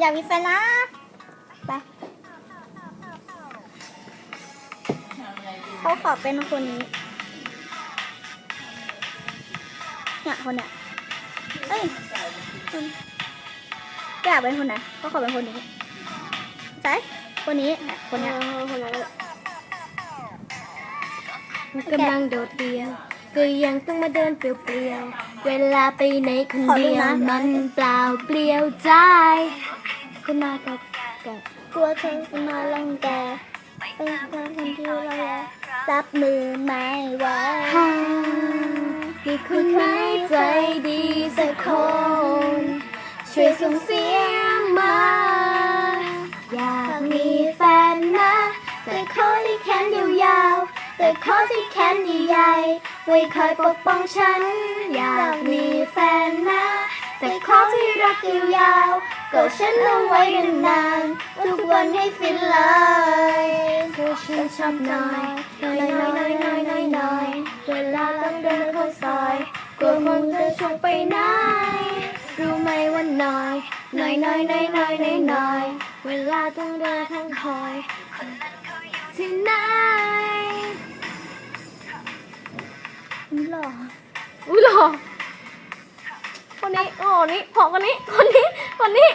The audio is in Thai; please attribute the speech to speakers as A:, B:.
A: อยากมีแฟนนะไปเขาขอเป็นคนนี้เนี่ยคนเนี้ยเอ้ยคนอยากเป็นคนไหนเขาขอเป็นคนนี้ใช่คนนี้เนี่ยคนเนี้ยคนนั้น
B: กำลังโดดเดี่ยว ก็ยังต้องมาเดินเปลี่ยวๆ เวลาไปไหนคนเดียวมันเปล่าเปลี่ยวใจคุณมากับกับ
A: กลัวเธอจะมาลังแกเป็นคนที่เรารับมือไม่ไหว
B: มีคุณไหมใจดีสักคน ช่วยส่งเสียงมา อยากมีแฟนนะ แต่ขอที่แขนยาวๆ แต่ขอที่แขนใหญ่ไว้คอยปกป้องฉัน อยากมีแฟนนะ แต่ขอที่รักยาวๆก็ฉันเอาไว้นานๆทุกวันให้ฟินเลยคือฉันชอบน้อยน้อยน้อยน้อยน้อยน้อยน้อยเวลาต้องเดินเข้าซอยกลัวมึงจะชงไปไหนรู้ไหมว่าน้อยน้อยน้อยน้อยน้อยน้อยเวลาต้องเดินทางคอยที่ไหน
A: หล่อ
B: อุ้ยหล่อคนนี้โอ้นี่พอคนนี้ คนนี้ คนนี้